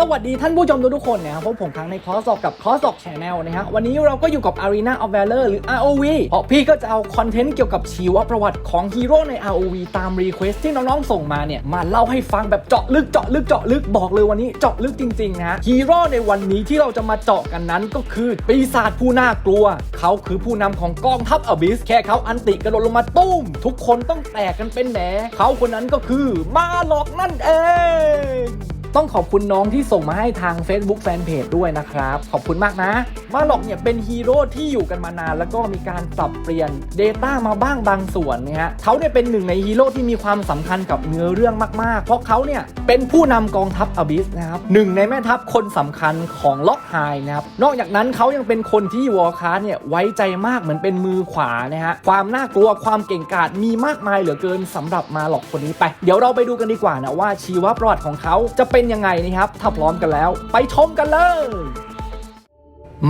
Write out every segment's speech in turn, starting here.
สวัสดีท่านผู้ชมทุกๆคนนะครับพบผมครั้งในคอร์สอกกับคอร์สอกแชนแนลนะฮะวันนี้เราก็อยู่กับ Arena of Valor หรือ ROV เพราะพี่ก็จะเอาคอนเทนต์เกี่ยวกับชีวประวัติของฮีโร่ใน ROV ตามรีเควสที่น้องๆส่งมาเนี่ย มาเล่าให้ฟังแบบเจาะลึกเจาะลึกเจาะลึกบอกเลยวันนี้เจาะลึกจริงๆนะฮีโร่ในวันนี้ที่เราจะมาเจาะกันนั้นก็คือปีศาจผู้น่ากลัว เขาคือผู้นำของกองทัพอบิสแค่เขาอันติกระโดดลงมาตุ้มทุกคนต้องแตกกันเป็นแหนเขาคนนั้นก็คือมาหลอกนั่นเอง ต้องขอบคุณน้องที่ส่งมาให้ทาง Facebook Fanpage ด้วยนะครับ ขอบคุณมากนะมาหลอกเนี่ยเป็นฮีโร่ที่อยู่กันมานาน แล้วก็มีการปรับเปลี่ยน Data มาบ้างบางส่วนนะฮะเขาเนี่ยเป็นหนึ่งในฮีโร่ที่มีความสำคัญกับเนื้อเรื่องมาก ๆ เพราะเขาเนี่ยเป็นผู้นำกองทัพอบิสนะครับหนึ่งในแม่ทัพคนสำคัญของล็อกไฮนะครับนอกจากนั้นเขายังเป็นคนที่วอลคาร์เนี่ยไว้ใจมากเหมือนเป็นมือขวานะฮะความน่ากลัวความเก่งกาจมีมากมายเหลือเกินสำหรับมาหลอกคนนี้ไป เดี๋ยวเราไปดูกันดีกว่านะว่าชีวประวัติของเขาจะเป็น็นยังไงนะครับถ้าพร้อมกันแล้ว ไปชมกันเลย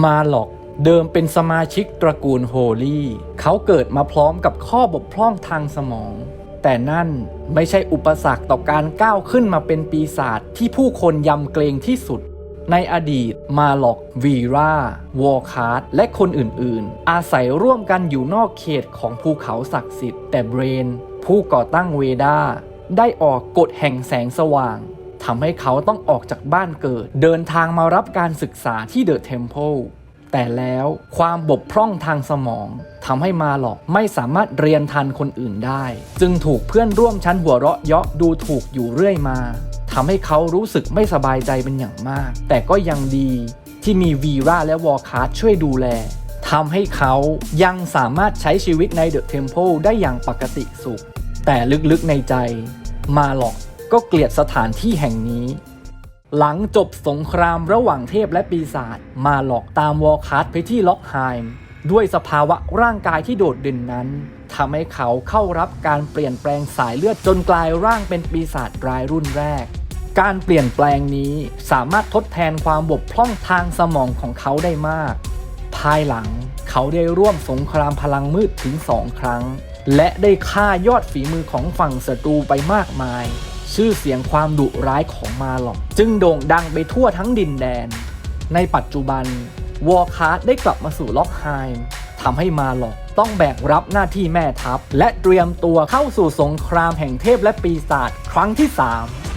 มาหลอกเดิมเป็นสมาชิกตระกูลโฮลี่เขาเกิดมาพร้อมกับข้อบกพร่องทางสมอง แต่นั่นไม่ใช่อุปสรรคต่อการก้าวขึ้นมาเป็นปีศาจที่ผู้คนยำเกรงที่สุด ในอดีตมาหลอกวีราวอลคาร์ดและคนอื่นๆ อาศัยร่วมกันอยู่นอกเขตของภูเขาศักดิ์สิทธิ์แต่เบรน ผู้ก่อตั้งเวดาได้ออกกฎแห่งแสงสว่าง ทำให้เขาต้องออกจากบ้านเกิด เดินทางมารับการศึกษาที่เดอะเทมเพลแต่แล้วความบกพร่องทางสมองทำให้มาหลอกไม่สามารถเรียนทันคนอื่นได้ จึงถูกเพื่อนร่วมชั้นหัวเราะเยาะดูถูกอยู่เรื่อยมาทำให้เขารู้สึกไม่สบายใจเป็นอย่างมาก แต่ก็ยังดีที่มีวีราและวอลคาร์ช่วยดูแลทำให้เขายังสามารถใช้ชีวิตในเดอะเทมเพลได้อย่างปกติสุข แต่ลึกๆในใจมาหลอก ก็เกลียดสถานที่แห่งนี้ หลังจบสงครามระหว่างเทพและปีศาจมาหลอกตามวอลคัสไปที่ล็อกไฮม์ด้วยสภาวะร่างกายที่โดดเด่นนั้นทำให้เขาเข้ารับการเปลี่ยนแปลงสายเลือดจนกลายร่างเป็นปีศาจรายรุ่นแรก การเปลี่ยนแปลงนี้สามารถทดแทนความบกพร่องทางสมองของเขาได้มาก ภายหลังเขาได้ร่วมสงครามพลังมืดถึงสองครั้ง และได้ฆ่ายอดฝีมือของฝั่งศัตรูไปมากมาย ชื่อเสียงความดุร้ายของมาหลอกจึงโด่งดังไปทั่วทั้งดินแดน ในปัจจุบันวอร์คาร์ได้กลับมาสู่ล็อกไฮม์ทำให้มาหลอกต้องแบกรับหน้าที่แม่ทัพ และเตรียมตัวเข้าสู่สงครามแห่งเทพและปีศาจครั้งที่ 3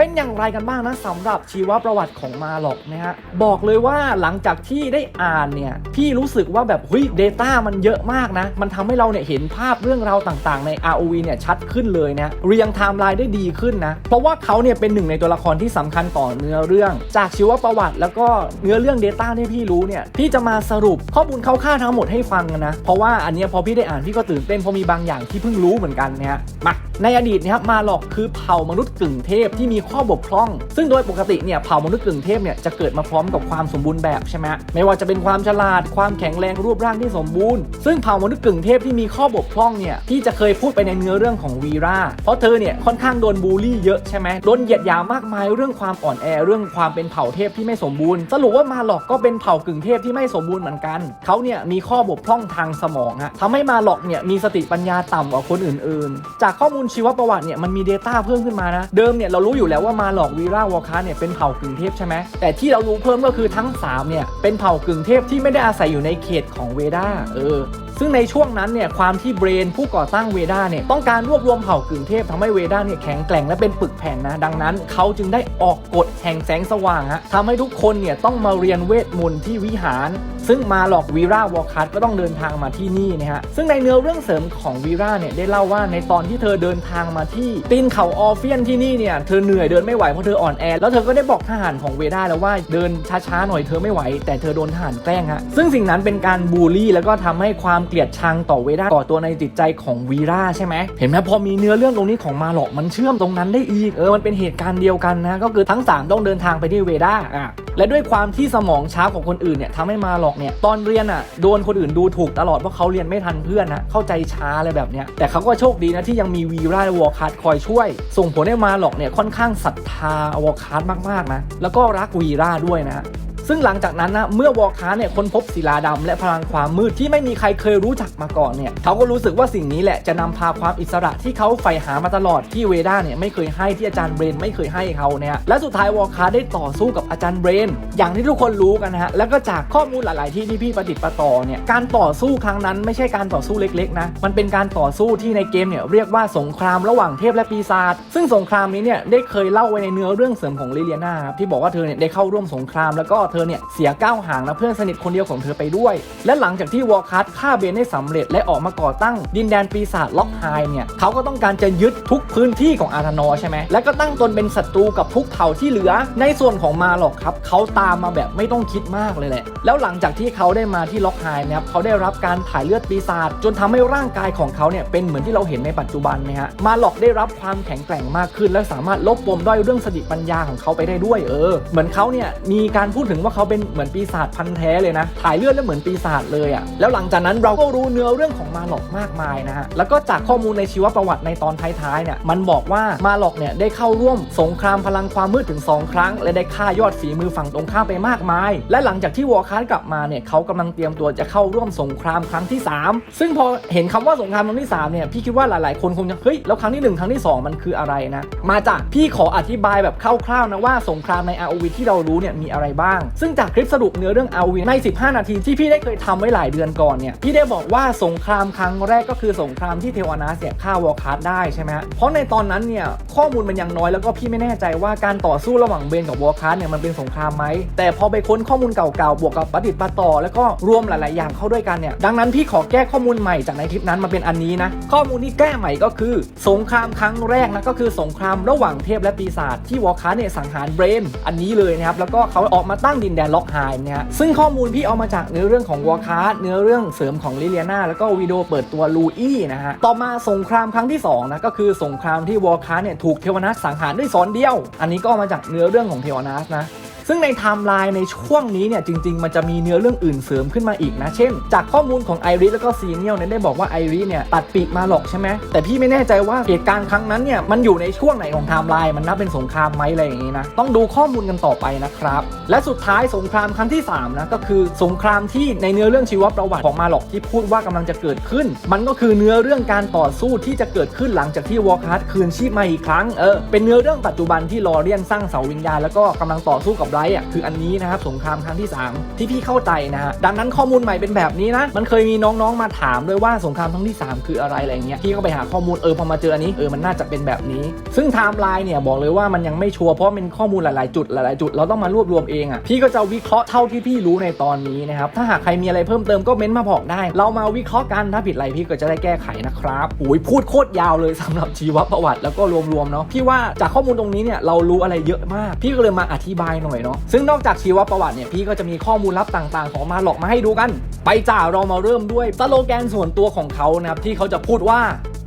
เป็นอย่างไรกันบ้างนะสำหรับชีวประวัติของมาหลอกนะฮะบอกเลยว่าหลังจากที่ได้อ่านเนี่ยพี่รู้สึกว่าแบบเฮ้ย Data มันเยอะมากนะ มันทำให้เราเนี่ยเห็นภาพเรื่องราวต่างๆ ใน ROV เนี่ยชัดขึ้นเลยนะเรียงไทม์ไลน์ได้ดีขึ้นนะ เพราะว่าเขาเนี่ยเป็นหนึ่งในตัวละครที่สำคัญต่อเนื้อเรื่อง จากชีวประวัติ แล้วก็เนื้อเรื่อง Data ที่พี่รู้เนี่ยพี่จะมาสรุปข้อมูลคร่าวๆทั้งหมดให้ฟังนะเพราะว่าอันนี้พอพี่ได้อ่านพี่ก็ตื่นเต้นเพราะมีบางอย่างที่เพิ่งรู้เหมือนกันนะฮะมา ในอดีตเนี่ยครับมาหลอกคือเผ่ามนุษย์กึ่งเทพที่มีข้อบกพร่อง ซึ่งโดยปกติเนี่ยเผ่ามนุษย์กึ่งเทพเนี่ยจะเกิดมาพร้อมกับความสมบูรณ์แบบใช่ไหมไม่ว่าจะเป็นความฉลาดความแข็งแรงรูปร่างที่สมบูรณ์ ซึ่งเผ่ามนุษย์กึ่งเทพที่มีข้อบกพร่องเนี่ยพี่จะเคยพูดไปในเนื้อเรื่องของวีราเพราะเธอเนี่ยค่อนข้างโดนบูลลี่เยอะใช่ไหมโดนเหยียดหยามมากมายเรื่องความอ่อนแอเรื่องความเป็นเผ่าเทพที่ไม่สมบูรณ์ สรุปว่ามาหลอกก็เป็นเผ่ากึ่งเทพที่ไม่สมบูรณ์เหมือนกันเขาเนี่ยมีข้อบกพร่องทางสมองฮะทำให้มาหลอกเนี่ยมีสติปัญญาต่ำกว่าคนอื่น ๆ จากข้อมูลชีวประวัติเนี่ยมันมี Data เพิ่มขึ้นมานะ เดิมเนี่ยเรารู้อยู่แล้วว่ามาหลอกวีราวอคาเนี่ยเป็นเผ่ากึ่งเทพใช่ไหมแต่ที่เรารู้เพิ่มก็คือทั้งสามเนี่ยเป็นเผ่ากึ่งเทพที่ไม่ได้อาศัยอยู่ในเขตของเวดาเออ ซึ่งในช่วงนั้นเนี่ยความที่เบรนผู้ก่อตั้งเวด้าเนี่ยต้องการรวบรวมเผ่ากึ่งเทพทำให้เวด้าเนี่ยแข็งแกร่งและเป็นปึกแผ่นนะ ดังนั้นเขาจึงได้ออกกฎแห่งแสงสว่างฮะทำให้ทุกคนเนี่ยต้องมาเรียนเวทมนต์ที่วิหาร ซึ่งมาหลอกวีราวอคัสก็ต้องเดินทางมาที่นี่นะฮะซึ่งในเนื้อเรื่องเสริมของวีราเนี่ยได้เล่าว่าในตอนที่เธอเดินทางมาที่ตีนเขาออฟเฟียนที่นี่เนี่ยเธอเหนื่อยเดินไม่ไหวเพราะเธออ่อนแอแล้วเธอก็ได้บอกทหารของเวด้าแล้วว่าเดินช้าๆหน่อยเธอไม่ไหว แต่เธอโดนทหารแกล้งฮะซึ่งสิ่งนั้นเป็นการบูลลี่แล้วก็ทำให้ความเกลียดชังต่อเวดาก่อตัวในจิตใจของวีราใช่ไหมเห็นไหมพอมีเนื้อเรื่องตรงนี้ของมาหลอกมันเชื่อมตรงนั้นได้อีกเออมันเป็นเหตุการณ์เดียวกันนะก็คือทั้งสามต้องเดินทางไปที่เวดาอะและด้วยความที่สมองช้ากว่าคนอื่นเนี่ยทำให้มาหลอกเนี่ยตอนเรียนอะโดนคนอื่นดูถูกตลอดเพราะเขาเรียนไม่ทันเพื่อนนะเข้าใจช้าอะไรแบบเนี้ยแต่เขาก็โชคดีนะที่ยังมีวีราวอลคัสคอยช่วย ส่งผลให้มาหลอกเนี่ยค่อนข้างศรัทธาวอลคัสมากๆนะแล้วก็รักวีราด้วยนะ ซึ่งหลังจากนั้นนะเมื่อวอลคาเนี่ยค้นพบศิลาดำและพลังความมืดที่ไม่มีใครเคยรู้จักมาก่อนเนี่ยเขาก็รู้สึกว่าสิ่งนี้แหละจะนำพาความอิสระที่เขาใฝ่หามาตลอดที่เวด้าเนี่ยไม่เคยให้ที่อาจารย์เบรนไม่เคยให้เขาเนี่ยและสุดท้ายวอลคาได้ต่อสู้กับอาจารย์เบรน อย่างที่ทุกคนรู้กันนะฮะแล้วก็จากข้อมูลหลาย ๆ ที่ที่พี่ประดิษฐ์ประต่อเนี่ยการต่อสู้ครั้งนั้นไม่ใช่การต่อสู้เล็ก ๆ นะมันเป็นการต่อสู้ที่ในเกมเนี่ยเรียกว่าสงครามระหว่างเทพและปีศาจซึ่งสงครามนี้เนี่ยได้เคยเล่าไว้ในเนื้อเรื่องเสริมของลิเลียนาครับที่บอกว่าเธอเนี่ยได้เข้าร่วมสงครามแล้วก็เธอเนี่ยเสียก้าวห่างนะเพื่อนสนิทคนเดียวของเธอไปด้วย และหลังจากที่วอลคัสฆ่าเบนได้สำเร็จและออกมาก่อตั้ง ดินแดนปีศาจล็อกไฮเนี่ยเขาก็ต้องการจะยึดทุกพื้นที่ของอาธานอใช่ไหมและก็ตั้งตนเป็นศัตรูกับทุกเผ่าที่เหลือ ในส่วนของมาหรอกครับเขาตามมาแบบไม่ต้องคิดมากเลยแหละ แล้วหลังจากที่เขาได้มาที่ล็อกไฮนะครับเขาได้รับการถ่ายเลือดปีศาจจนทำให้ร่างกายของเขาเนี่ยเป็นเหมือนที่เราเห็นในปัจจุบันนะฮะมาหลอกได้รับความแข็งแกร่งมากขึ้น และสามารถลบปมด้อยเรื่องสติปัญญาของเขาไปได้ด้วยเออ เหมือนเขาเนี่ยมีการพูดถึงว่าเขาเป็นเหมือนปีศาจพันแท้เลยนะถ่ายเลือดแล้วเหมือนปีศาจเลยอะ่ะแล้วหลังจากนั้นเราก็รู้เนื้อเรื่องของมาหลอกมากมายนะฮะแล้วก็จากข้อมูลในชีวประวัติในตอนท้ายๆเนี่ยมันบอกว่ามาหลอกเนี่ยได้เข้าร่วมสงครามพลังความมืดถึง 2 ครั้ง และได้ฆ่ายอดฝีมือฝั่งตรงข้ามไปมากมาย และหลังจากที่วอร์คาร์กลับมาเนี่ยเขากำลังเตรียมตัวจะเข้าร่วมสงครามครั้งที่ 3 ซึ่งพอเห็นคำว่าสงครามครั้งที่3เนี่ยพี่คิดว่าหลายๆ คนคงจะเฮ้ยแล้วครั้งที่ 1 ครั้งที่ 2 มันคืออะไรนะมาจากพี่ขออธิบายแบบคร่าวๆนะว่าสงครามใน ROV ที่เรารู้เนี่ยมีอะไรบ้างซึ่งจากคลิปสรุปเนื้อเรื่อง ROV ใน 15 นาทีที่พี่ได้เคยทำไว้หลายเดือนก่อนเนี่ยพี่ได้บอกว่าสงครามครั้งแรกก็คือสงครามที่เทวานาเนี่ยฆ่าวอร์คาร์ได้ใช่ไหมฮะเพราะในตอนนั้นเนี่ยข้อมูลมันยังน้อยแล้วก็พี่ไม่แน่ใจว่าการต่อสู้ระหว่างเบนกับวอร์คาร์เนี่ยมันเป็นสงครามไหมแต่พอไปค้นข้อมูลเก่าๆบวกกับประดิษฐ์ประต่อ แล้วก็รวมหลาย ๆ อย่างเข้าด้วยกันเนี่ยดังนั้นพี่ขอแก้ข้อมูลใหม่จากในคลิปนั้นมาเป็นอันนี้นะข้อมูลที่แก้ใหม่ก็คือ สงครามครั้งแรกนะก็คือสงครามระหว่างเทพและปีศาจที่วอร์คาร์เนี่ยสังหารเบรนอันนี้เลยนะครับแล้วก็เขาออกมาตั้งดินแดนล็อกไฮน์เนี่ยฮะซึ่งข้อมูลพี่เอามาจากเนื้อเรื่องของวอร์คาร์เนื้อเรื่องเสริมของลิเลียนาแล้วก็วิดีโอเปิดตัวลูอี้นะฮะต่อมาสงครามครั้งที่สองนะก็คือสงครามที่วอร์คาร์เนี่ยถูกเทวนัสสังหารด้วยสอนเดียว อันนี้ก็ามาจากเนื้อเรื่องของเทวนัสนะ ซึ่งในไทม์ไลน์ในช่วงนี้เนี่ยจริง ๆ มันจะมีเนื้อเรื่องอื่นเสริมขึ้นมาอีกนะ เช่น จากข้อมูลของไอริสแล้วก็ซีเนียลเนี่ยได้บอกว่าไอริสเนี่ยตัดปีกมาหรอกใช่ไหมแต่พี่ไม่แน่ใจว่าเหตุการณ์ครั้งนั้นเนี่ยมันอยู่ในช่วงไหนของไทม์ไลน์มันนับเป็นสงครามไหมอะไรอย่างนี้นะต้องดูข้อมูลกันต่อไปนะครับและสุดท้ายสงครามครั้งที่3นะก็คือสงครามที่ในเนื้อเรื่องชีวประวัติของมาหรอกที่พูดว่ากำลังจะเกิดขึ้น มันก็คือเนื้อเรื่องการต่อสู้ที่จะเกิดขึ้นหลังจากที่วอร์คาร์คืนชีพมาอีกครั้งเออเป็นเนื้อเรื่องปัจจุบันที่ลอเรียนสร้างเสาวิญญาณแล้วก็กำลังต่อสู้กับไรท์อะคืออันนี้นะครับสงครามครั้งที่ 3 ที่พี่เข้าใจนะฮะดังนั้นข้อมูลใหม่เป็นแบบนี้นะ มันเคยมีน้องๆมาถามด้วยว่าสงครามครั้งที่ 3 คืออะไรอะไรเงี้ยพี่ก็ไปหาข้อมูลเออพอมาเจออันนี้เออมันน่าจะเป็นแบบนี้ ซึ่งไทม์ไลน์เนี่ยบอกเลยว่ามันยังไม่ชัวร์เพราะมันข้อมูลหลายๆจุดหลายๆจุดเราต้องมารวบรวมเองอะพี่ก็จะวิเคราะห์เท่าที่พี่รู้ในตอนนี้นะครับถ้าหากใครมีอะไรเพิ่มเติมก็เม้นต์มาบอกได้ เรามาวิเคราะห์กันถ้าผิดอะไรพี่ก็จะได้แก้ไขนะครับโอ้ยพูดโคตรยาวเลยสำหรับชีวประวัติแล้วก็รวมๆเนาะพี่ว่าจากข้อมูลตรงนี้เนี่ยเรารู้อะไรเยอะมาก พี่ก็เลยมาอธิบายหน่อยเนาะซึ่งนอกจากชีวประวัติเนี่ยพี่ก็จะมีข้อมูลลับต่างๆ ของมาหลอกมาให้ดูกัน ไปจ้าเรามาเริ่มด้วยสโลแกนส่วนตัวของเขานะครับที่เขาจะพูดว่า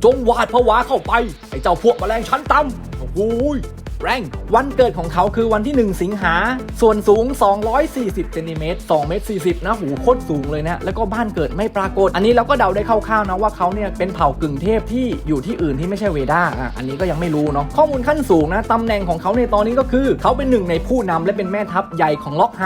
จงหวาดผวาเข้าไปไอ้เจ้าพวกแมลงชั้นต่ำโอ้ย แรงวันเกิดของเขาคือวันที่ 1 สิงหา ส่วนสูง 240เซนติเมตร2เมตร40 นะหูโคตรสูงเลยนะ แล้วก็บ้านเกิดไม่ปรากฏ อันนี้เราก็เดาได้คร่าวๆนะว่าเขาเนี่ยเป็นเผ่ากึ่งเทพที่อยู่ที่อื่นที่ไม่ใช่เวดาอะอันนี้ก็ยังไม่รู้เนาะข้อมูลขั้นสูงนะตำแหน่งของเขาในตอนนี้ก็คือ เขาเป็นหนึ่งในผู้นำและเป็นแม่ทัพใหญ่ของล็อกไฮ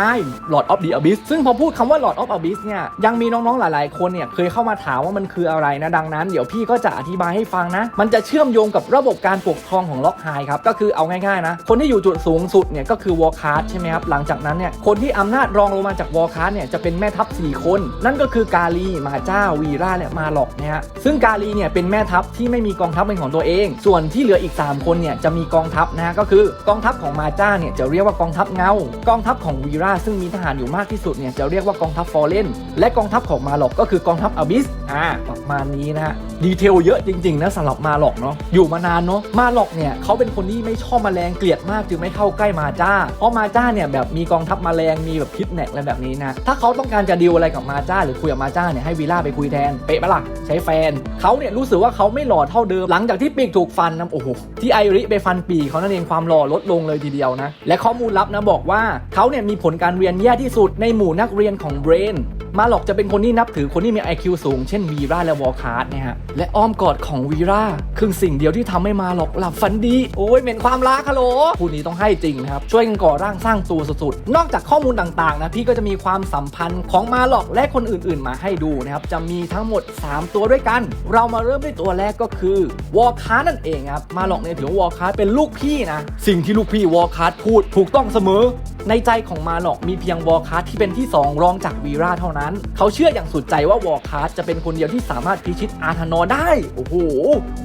Lord of the Abyss ซึ่งพอพูดคำว่า Lord of Abyss เนี่ยยังมีน้องๆหลายๆคนเนี่ยเคยเข้ามาถามว่ามันคืออะไรนะดังนั้น เดี๋ยวพี่ก็จะอธิบายให้ฟังนะ มันจะเชื่อมโยงกับระบบการปกครองของล็อกไฮครับก็คือเอาง่ายๆนะ คนที่อยู่จุดสูงสุดเนี่ยก็คือวอลคาร์ใช่ไหมครับ หลังจากนั้นเนี่ยคนที่อำนาจรองลงมาจากวอลคาร์เนี่ยจะเป็นแม่ทัพ 4 คน นั่นก็คือกาลีมาจ้าวีราและมาหลอกนะฮะซึ่งกาลีเนี่ยเป็นแม่ทัพที่ไม่มีกองทัพเป็นของตัวเอง ส่วนที่เหลืออีก 3 คนเนี่ยจะมีกองทัพนะฮะก็คือกองทัพของมาจ้าเนี่ยจะเรียกว่ากองทัพเงา กองทัพของวีราซึ่งมีทหารอยู่มากที่สุดเนี่ยจะเรียกว่ากองทัพฟอร์เรนและกองทัพของมาหลอกก็คือกองทัพอบิสอ่าประมาณนี้นะฮะดีเทลเยอะจริงๆนะสำหรับมาหลอกเนาะอยู่มานานเนาะมาหลอกเนี่ยเขาเป็นคนที่ไม่ชอบแมลงเกลียดมากจึงไม่เข้าใกล้มาจ้า เพราะมาจ้าเนี่ยแบบมีกองทัพแมลงมีแบบพิษแนกอะไรแบบนี้นะ ถ้าเขาต้องการจะดีลอะไรกับมาจ้าหรือคุยกับมาจ้าเนี่ยให้วีล่าไปคุยแทน เป๊ะปะล่ะใช้แฟนเขาเนี่ยรู้สึกว่าเขาไม่หล่อเท่าเดิม หลังจากที่ปีกถูกฟันนะโอ้โหที่ไอริไปฟันปีกเขานั่นเองความหล่อลดลงเลยทีเดียวนะ และข้อมูลลับนะบอกว่าเขาเนี่ยมีผลการเรียนแย่ที่สุดในหมู่นักเรียนของเบรน มาหลอกจะเป็นคนที่นับถือคนที่มี IQ สูง เช่นวีราและวอลคาร์ดนะฮะ และอ้อมกอดของวีราคือสิ่งเดียวที่ทำให้มาหลอกหลับฝันดี โอ้ยเหม็นความรักฮัลโหลผู้นี้ต้องให้จริงนะครับ ช่วยกันก่อร่างสร้างตัวสุดๆ นอกจากข้อมูลต่างๆนะพี่ก็จะมีความสัมพันธ์ของมาหลอกและคนอื่นๆ มาให้ดูนะครับ จะมีทั้งหมด 3 ตัวด้วยกัน เรามาเริ่มด้วยตัวแรกก็คือวอลคาร์ดนั่นเองครับ มาหลอกเนี่ยถือว่าวอลคาร์ดเป็นลูกพี่นะ สิ่งที่ลูกพี่วอลคาร์ดพูดถูกต้องเสมอ ในใจของมาหลอกมีเพียงวอลคาร์ทที่เป็นที่ 2 รองจากวีราเท่านั้น เขาเชื่ออย่างสุดใจว่าวอลคาร์ทจะเป็นคนเดียวที่สามารถพิชิตอาร์ธานอได้ โอ้โห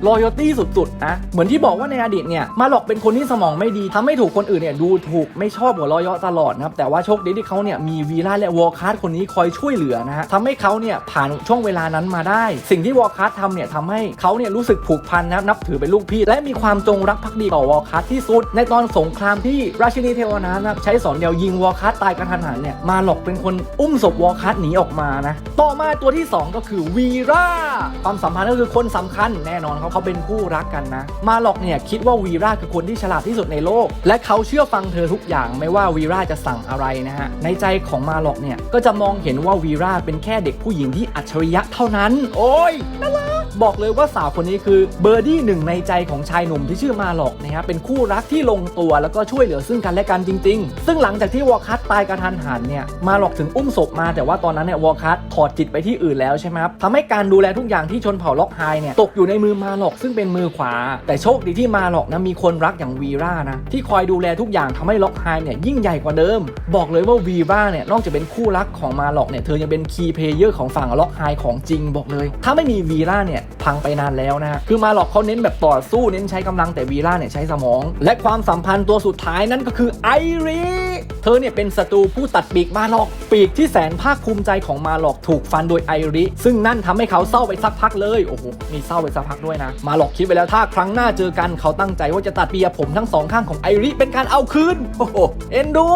รอยตี้สุดๆนะเหมือนที่บอกว่าในอดีตเนี่ยมาหลอกเป็นคนที่สมองไม่ดีทำให้ถูกคนอื่นเนี่ยดูถูกไม่ชอบหัวรอยตลอดนะครับแต่ว่าโชคดีที่เขาเนี่ยมีวีราและวอลคาร์ทคนนี้คอยช่วยเหลือนะฮะทำให้เขาเนี่ยผ่านช่วงเวลานั้นมาได้ สิ่งที่วอลคาร์ทำเนี่ยทำให้เขาเนี่ยรู้สึกผูกพันนะครับนับถือเป็นลูกพี่ และมีความจงรักภักดีต่อวอลคาร์ทที่สุด ในตอนสงครามที่ราชินีเทวนานะใช้สอนเดียวยิงวอลคาร์ทตายกระทันหันเนี่ยมาหลอกเป็นคนอุ้มศพวอลคาร์ทหนีออกมานะต่อมาตัวที่ 2 ก็คือวีราความสัมพันธ์ก็คือคนสำคัญแน่นอนเขาเขาเป็นคู่รักกันนะ มาหลอกเนี่ยคิดว่าวีราคือคนที่ฉลาดที่สุดในโลก และเขาเชื่อฟังเธอทุกอย่างไม่ว่าวีราจะสั่งอะไรนะฮะในใจของมาหลอกเนี่ยก็จะมองเห็นว่าวีราเป็นแค่เด็กผู้หญิงที่อัจฉริยะเท่านั้น โอ้ยน่ารักบอกเลยว่าสาวคนนี้คือเบอร์ดี้หนึ่งในใจของชายหนุ่มที่ชื่อมาหลอกนะฮะเป็นคู่รักที่ลงตัวแล้วก็ช่วยเหลือซึ่งกันและกันจริง ๆ ซึ่งหลังจากที่วอลคัตตายกระทันหันเนี่ยมาหลอกถึงอุ้มศพมา แต่ว่าตอนนั้นเนี่ยวอลคัตถอดจิตไปที่อื่นแล้วใช่ไหมครับทำให้การดูแลทุกอย่างที่ชนเผ่าล็อกไฮเนี่ยตกอยู่ในมือมาหลอกซึ่งเป็นมือขวา แต่โชคดีที่มาหลอกนะมีคนรักอย่างวีรานะที่คอยดูแลทุกอย่างทำให้ล็อกไฮเนี่ยยิ่งใหญ่กว่าเดิม บอกเลยว่าวีราเนี่ยนอกจากเป็นคู่รักของมาหลอกเนี่ยเธอยังเป็นคีย์เพลเยอร์ของฝั่งล็อกไฮของจริงบอกเลย ถ้าไม่มีวีราเนี่ยพังไปนานแล้วนะคือมาหลอกเขาเน้นแบบต่อสู้เน้นใช้กำลังแต่วีราเนี่ยใช้สมอง และความสัมพันธ์ตัวสุดท้ายนั่นก็คือไอรีเธอเนี่ยเป็นศัตรูผู้ตัดปีกมาหลอก ปีกที่แสนภาคภูมิใจของมาหลอกถูกฟันโดยไอริ ซึ่งนั่นทำให้เขาเศร้าไปสักพักเลย โอ้โห มีเศร้าไปสักพักด้วยนะ มาหลอกคิดไปแล้วถ้าครั้งหน้าเจอกันเขาตั้งใจว่าจะตัดเปียผมทั้งสองข้างของไอริเป็นการเอาคืน โอ้โห เอ็นดู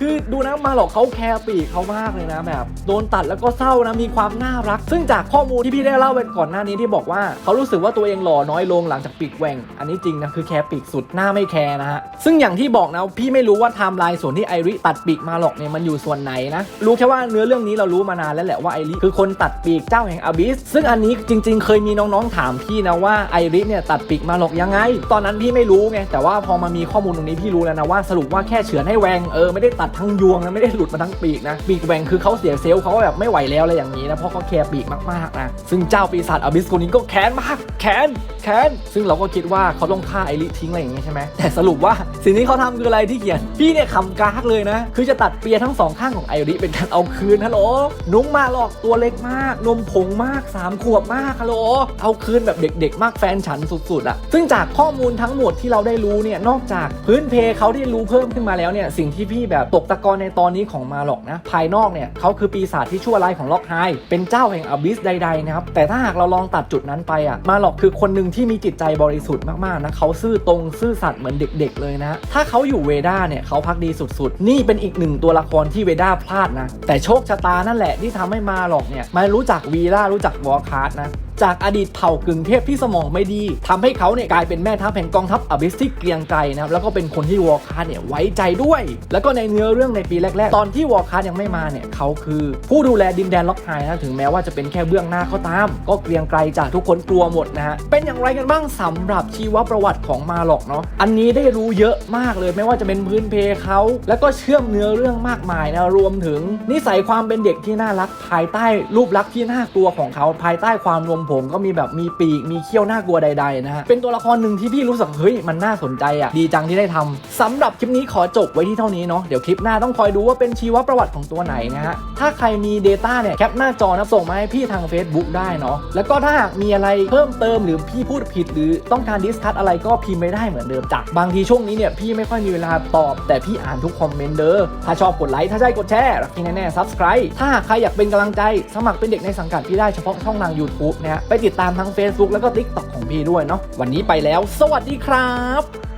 คือดูนะมาหลอกเขาแคร์ปีกเขามากเลยนะแบบ โดนตัดแล้วก็เศร้านะ มีความน่ารัก ซึ่งจากข้อมูลที่พี่ได้เล่าไปก่อนหน้านี้ที่บอกว่าเขารู้สึกว่าตัวเองหล่อน้อยลงหลังจากปีกแหว่ง อันนี้จริงนะคือแคร์ปีกสุดหน้าไม่แคร์นะฮะ ซึ่งอย่างที่บอกนะพี่ไม่รู้ว่าไทม์ไลน์ส่วนที่ไอริตัดปีกมาหลอกเนี่ยมันอยู่ส่วนไหนนะ รู้แค่ว่าเนื้อเรื่องนี้เรารู้มานานแล้วแหละว่าไอริคือคนตัดปีกเจ้าแห่งอาบิสซึ่งอันนี้จริง ๆ เคยมีน้องๆถามพี่นะว่าไอริเนี่ยตัดปีกมาหลอกยังไง ตอนนั้นพี่ไม่รู้ไงแต่ว่าพอมามีข้อมูลตรงนี้พี่รู้แล้วนะว่าสรุปว่าแค่เฉือนให้แหวงเออไม่ได้ตัดทั้งยวงนะไม่ได้หลุดมาทั้งปีกนะปีกแหวงคือเขาเสียเซลล์เขาแบบไม่ไหวแล้วอะไรอย่างนี้นะเพราะเขาแคร์ปีกมากๆนะซึ่งเจ้าปีศาจอาบิสคนนี้ก็แค้นมากแค้นแค้นซึ่งเราก็คิดว่าเขาต้องฆ่าไอริทิ้งอะไรอย่างเงี้ใช่ไหมแต่สรุปว่าสิ่งที่เขาทำคืออะไรที่เขียนพี่เนี่ยคำกากเลยนะ คือจะตัดเปียทั้งสองข้างของไอริเป็นการเอาคืนฮัลโหลนุ้งมาหลอกตัวเล็กมาก นมผงมากสามขวบมากฮัลโหลเอาคืนแบบเด็กๆ มากแฟนฉันสุดๆอะซึ่งจากข้อมูลทั้งหมดที่เราได้รู้เนี่ยนอกจากพื้นเพเขาที่รู้เพิ่มขึ้นมาแล้วเนี่ยสิ่งที่พี่แบบตกตะกอนในตอนนี้ของมาหลอกนะ ภายนอกเนี่ยเขาคือปีศาจที่ชั่วร้ายของล็อกไฮเป็นเจ้าแห่งอบิสใดๆนะครับแต่ถ้าหากเราลองตัดจุดนั้นไปอะมาหลอกคือคนหนึ่งที่มีจิตใจบริสุทธิ์มากๆนะเขาซื่อตรงซื่อสัตย์เหมือนเด็ก ๆ เลยนะ ถ้าเขาอยู่เวด้าเนี่ยเขาพักดีสุดๆนี่เป็นอีกหนึ่งตัวละครที่เวด้าพลาดนะ แต่โชคชะตานั่นแหละที่ทำให้มาหลอกเนี่ยมารู้จักวีล่ารู้จักวอคาร์ดนะจากอดีตเผ่ากึ่งเทพที่สมองไม่ดีทำให้เขาเนี่ยกลายเป็นแม่ทัพแห่งกองทัพอบิสที่เกรียงไกรนะครับแล้วก็เป็นคนที่วอร์คาเนี่ยไว้ใจด้วย แล้วก็ในเนื้อเรื่องในปีแรกๆ ตอนที่วอร์คายังไม่มาเนี่ยเขาคือผู้ดูแลดินแดนล็อกไฮนะถึงแม้ว่าจะเป็นแค่เบื้องหน้าก็ตาม ก็เกรียงไกรจากทุกคนกลัวหมดนะฮะเป็นอย่างไรกันบ้างสำหรับชีวประวัติของมาหลอกเนาะอันนี้ได้รู้เยอะมากเลยไม่ว่าจะเป็นพื้นเพเขาแล้วก็เชื่อมเนื้อเรื่องมากมายนะรวมถึงนิสัยความเป็นเด็กที่น่ารักภายใต้รูปลักษณ์ที่น่ากลัวของเขาภายใต้ความรวมผมก็มีแบบมีปีกมีเขี้ยวน่ากลัวใดๆนะฮะเป็นตัวละครหนึ่งที่พี่รู้สึกเฮ้ยมันน่าสนใจอะดีจังที่ได้ทำสำหรับคลิปนี้ขอจบไว้ที่เท่านี้เนาะเดี๋ยวคลิปหน้าต้องคอยดูว่าเป็นชีวประวัติของตัวไหนนะฮะถ้าใครมี Data เนี่ยแคปหน้าจอนะส่งมาให้พี่ทาง Facebook ได้เนาะแล้วก็ถ้าหากมีอะไรเพิ่มเติมหรือพี่พูดผิด หรือต้องการดิสคัตอะไรก็พิมพ์ไม่ได้เหมือนเดิมจ้ะบางทีช่วงนี้เนี่ยพี่ไม่ค่อยมีเวลาตอบ แต่พี่อ่านทุกคอมเมนต์เด้อถ้าชอบกดไลค์ถ้าใช่กดแชร์รักพี่แน่ๆ Subscribe ถ้าใครอยากเป็นกำลังใจ สมัครเป็นเด็กในสังกัดพี่ได้เฉพาะช่องทาง YouTube นะฮะ ไปติดตามทั้ง Facebook แล้วก็ TikTok ของพี่ด้วยเนาะ วันนี้ไปแล้ว สวัสดีครับ